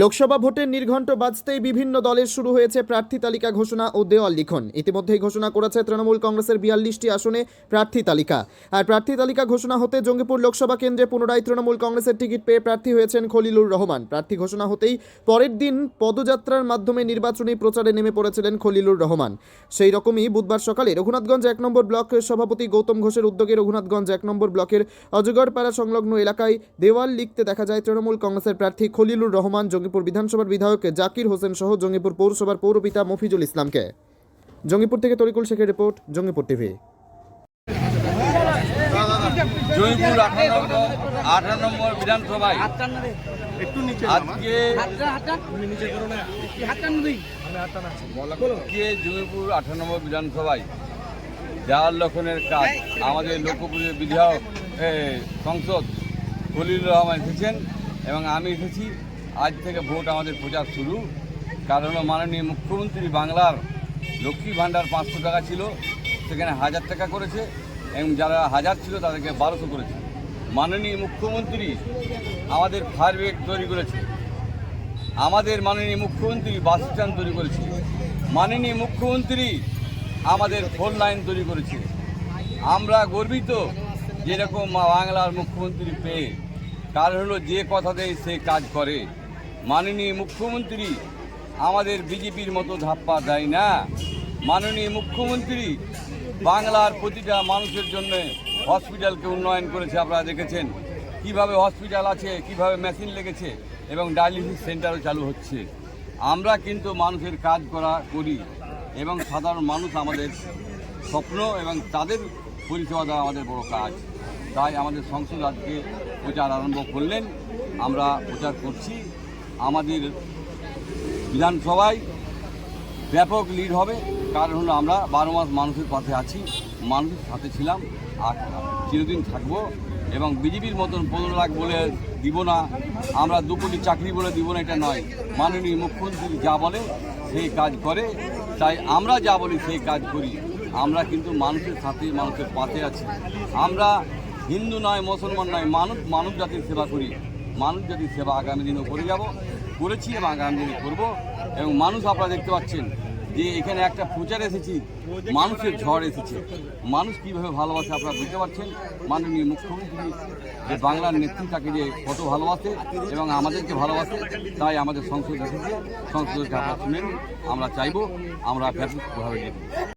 লোকসভা ভোটের নির্ঘণ্ট বাজতেই বিভিন্ন দলের শুরু হয়েছে প্রার্থী তালিকা ঘোষণা ও দেওয়াল লিখন। ইতিমধ্যেই ঘোষণা করেছে তৃণমূল কংগ্রেসের বিয়াল্লিশটি আসনে প্রার্থী তালিকা। আর প্রার্থী তালিকা ঘোষণা হতে জঙ্গিপুর লোকসভা কেন্দ্রে পুনরায় তৃণমূল কংগ্রেসের টিকিট পেয়ে প্রার্থী হয়েছেন খলিলুর রহমান। প্রার্থী ঘোষণা হতেই পরের দিন পদযাত্রার মাধ্যমে নির্বাচনী প্রচারে নেমে পড়েছিলেন খলিলুর রহমান। সেই রকমই বুধবার সকালে রঘুনাথগঞ্জ এক নম্বর ব্লক সভাপতি গৌতম ঘোষের উদ্যোগে রঘুনাথগঞ্জ এক নম্বর ব্লকের অজগরপাড়া সংলগ্ন এলাকায় দেওয়াল লিখতে দেখা যায় তৃণমূল কংগ্রেসের প্রার্থী খলিলুর রহমান জঙ্গিপুর বিধানসভার বিধায়ক জাকির হোসেন সহ জঙ্গিপুর পৌরসভার পৌরপিতা মফিজুল ইসলামকে। জঙ্গিপুর থেকে তরিকুল শেখের রিপোর্ট, জঙ্গিপুর টিভি। জয়পুর আঠারো নম্বর বিধানসভায়। আজকে আজকে নম্বর বিধানসভায় দেওয়াল লক্ষণের কাজ আমাদের লোকপ্রিয় বিধায়ক সংসদ খলিল রহমান এসেছেন এবং আমি এসেছি। আজ থেকে ভোট আমাদের প্রচার শুরু। কারণ মাননীয় মুখ্যমন্ত্রী বাংলার লক্ষ্মী ভাণ্ডার পাঁচশো টাকা ছিল, সেখানে হাজার টাকা করেছে এবং যারা হাজার ছিল তাদেরকে বারোশো করেছে। মাননীয় মুখ্যমন্ত্রী আমাদের ফায়ার ব্রিগেড তৈরি করেছে। আমাদের মাননীয় মুখ্যমন্ত্রী বাস স্ট্যান্ড তৈরি করেছে। মাননীয় মুখ্যমন্ত্রী আমাদের ফোন লাইন তৈরি করেছে। আমরা গর্বিত যেরকম বাংলার মুখ্যমন্ত্রী পেয়ে। কারণ হলো যে কথা দেয় সে কাজ করে। মাননীয় মুখ্যমন্ত্রী, আমাদের বিজেপির মতো ধাপ্পা দেয় না। মাননীয় মুখ্যমন্ত্রী, বাংলার প্রতিটা মানুষের জন্য হসপিটালকে উন্নয়ন করেছে আপনারা দেখেছেন। কীভাবে হসপিটাল আছে, কীভাবে মেশিন লেগেছে এবং ডায়ালিসিস সেন্টারও চালু হচ্ছে। আমরা কিন্তু মানুষের কাজ করা করি এবং সাধারণ মানুষ আমাদের স্বপ্ন এবং তাদের পরিষেবা দেওয়া আমাদের বড় কাজ। তাই আমাদের সংসদ আজকে প্রচার আরম্ভ করলেন। আমরা প্রচার করছি। আমাদের বিধানসভায় ব্যাপক লিড হবে। কারণ হলো আমরা বারো মাস মানুষের পাশে আছি, মানুষের সাথে ছিলাম আর চিরদিন থাকব এবং বিজেপির মতন পনেরো লাখ বলে দিব না, আমরা দু কোটি চাকরি বলে দিব না, এটা নয়। মাননীয় মুখ্যমন্ত্রী যা বলে সেই কাজ করে, তাই আমরা যা বলি সেই কাজ করি। আমরা কিন্তু মানুষের সাথে, মানুষের পাশে আছি। আমরা হিন্দু নয়, মুসলমান নয় মানুষ মানব জাতির সেবা করি। মানুষ যদি সেবা আগামী দিনেও করে যাব, করেছি এবং আগামী দিনে করব। এবং মানুষ আপনারা দেখতে পাচ্ছেন যে এখানে একটা প্রচার এসেছি, মানুষের ঝড় এসেছে। মানুষ কীভাবে ভালোবাসে আপনারা বুঝতে পারছেন? মাননীয় মুখ্যমন্ত্রী যে বাংলার নেত্রী তাকে যে কত ভালোবাসে এবং আমাদেরকে ভালোবাসে, তাই আমাদের সংসদ এসেছে। সংসদকে আপনারা শুনেন আমরা চাইব, আমরা ব্যাপকভাবে নেব